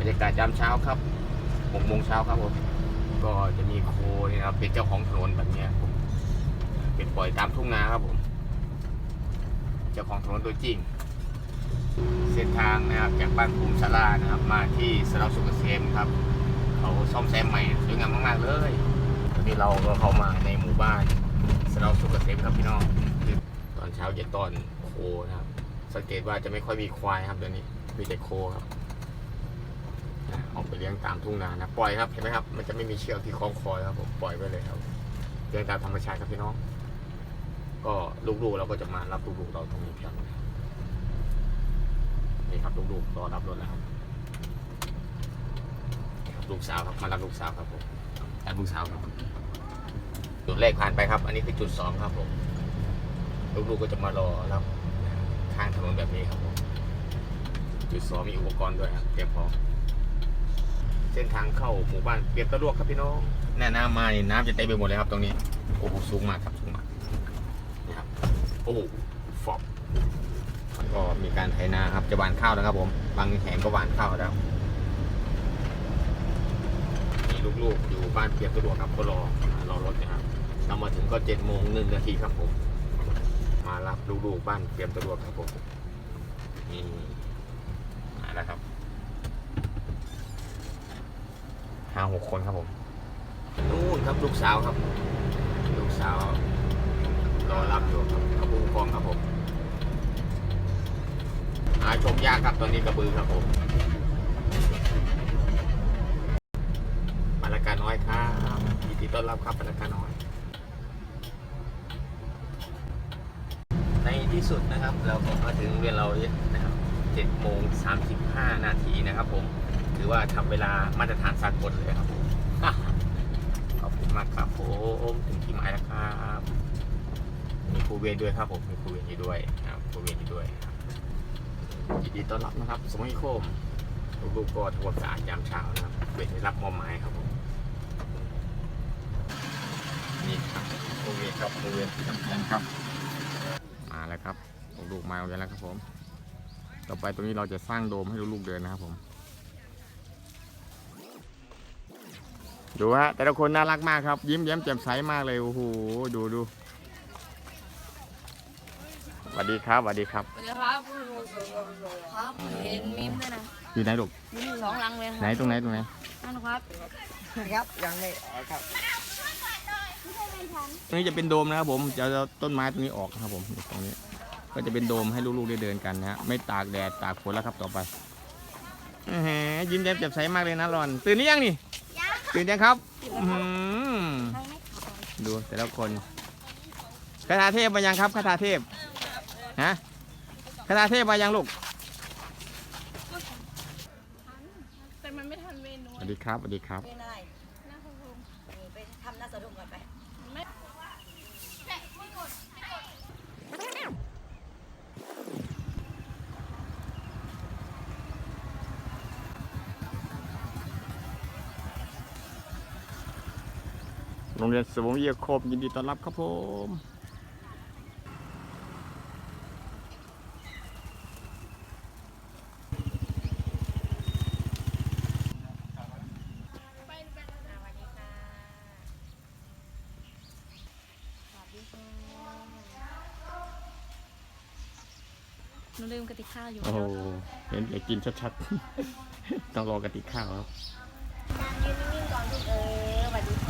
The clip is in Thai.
บรรยากาศยามเช้าครับหกโมงเช้าครับผมก็จะมีโคเนี่ยนะครับเป็นเจ้าของถนนแบบเนี้ยผมเป็นปล่อยตามทุ่งนาครับผม เจ้าของถนนตัวจริง เส้นทางนะครับจากบ้านภูมิสารานะครับมาที่สระสุกเกษมครับ เขาซ่อมแซมใหม่สวยงามมากๆเลยตอนนี้เราก็เข้ามาในหมู่บ้านสระสุกเกษมครับพี่น้องตอนเช้าเย็นตอนโคนะครับสังเกตว่าจะไม่ค่อยมีควายครับเดี๋ยวนี้มีแต่โคครับ ออกไปเลี้ยงตามทุ่งนานะปล่อยครับเห็นไหมครับ มันจะไม่มีเชือกที่คล้องคอครับผมปล่อยไว้เลยครับเลี้ยงตามธรรมชาติครับพี่น้อง ก็ลูกๆเราก็จะมารับลูกๆเราตรงนี้ครับนี่ครับลูกๆรอรับรถแล้วครับนี่ครับลูกสาวครับมารับลูกสาวครับผมรับลูกสาวครับจุดแรกผ่านไปครับ อันนี้คือจุดสองครับผมลูกๆก็จะมารอรับข้างถนนแบบนี้ครับผมจุดสองมีอุปกรณ์ด้วยครับเตรียมพร้อม เส้นทางเข้าหมู่บ้านเปรียบตะลวกครับพี่น้องแน่น้ำมานี่น้ำจะเต็มไปหมดเลยครับตรงนี้ โอ้โหสูงมากครับสูงมากนี่ครับโอ้โหฟอบแล้วก็มีการไถนาครับจะหว่านข้าวนะครับ ผมบางแห่งก็หว่านข้าวแล้วมีลูกๆอยู่บ้านเปียกสะดวกครับก็รอรอรถนะครับเรามาถึงก็เจ็ดโมงหนึ่งนาทีครับผม มารับลูกๆบ้านเปียกสะดวกครับผมนี่มาแล้วครับห้าหกคนครับผมนู่นครับลูกสาวครับ ลูกสาวรอรับอยู่ครับกระบือคลองครับผมหาชมยากครับตอนนี้กระบือครับผมมาละกาน้อยครับยินดีต้อนรับครับมาละกาน้อย ในที่สุดนะครับ เราก็มาถึงเวลาเรานะครับ7โมง35นาทีนะครับผม ถือว่าทำเวลามาตรฐานสากลเลยครับผมขอบคุณมากครับผมถึงที่หมายแล้วครับ มีครูเวรด้วยครับผมมีครูเวรอยู่ด้วยครับครูเวรอยู่ด้วยครับยินดีต้อนรับนะครับ สมัยโคมลูกก็ทวามสะอาดยามเช้านะครับเวรได้รับมอบหมายครับผมนี่ครับครูเวรครับครูเวรที่สำคัญครับมาแล้วครับลูกมาโรงเรียนแล้วครับผม ต่อไปตรงนี้เราจะสร้างโดมให้ลูกๆเดินนะครับผม ดูฮะแต่ละคนน่ารักมากครับ ยิ้มแย้มแจ่มใสมากเลยโอ้โหดูดูสวัสดีครับสวัสดีครับสวัสดีครับครับเห็นมิมด้วยนะอยู่ไหนลูกมิมสองลังเลยคไหนรับตรงไหนตรงไหนนั่นครับครับยังไม่ออกครับตรงนี้จะเป็นโดมนะครับผมจะเอาต้นไม้ตรงนี้ออกนะครับผมตรงนี้ ก็จะเป็นโดมให้ลูกๆได้เดินกันนะฮะไม่ตากแดดตากฝนแล้วครับต่อไปอื้อหือยิ้มแย้มแจ่มใสมากเลยนะรอน ตื่นหรือยังนี่ ตื่นยังครับอื้อหือดูแต่ละคนคาถาเทพมายังครับคาถาเทพฮะคาถาเทพมายังลูกแต่มันไม่ทันเมนูสวัสดีครับสวัสดีครับไม่ได้นะครับผม นี่ไปทำหน้าสะดุ้งก่อนไป ไม่ โรงเรียนสวงวิทยาคมยินดีต้อนรับครับผมไปไปสวัสดีค่ะสวัสดีค่ะหนูลืมกติกข้าวอยู่โอ้โหเห็นอยากกินชัดๆ ต้องรอกะติกข้าวครับยืนนิ่งๆก่อนลูกเออสวัสดีค่ะ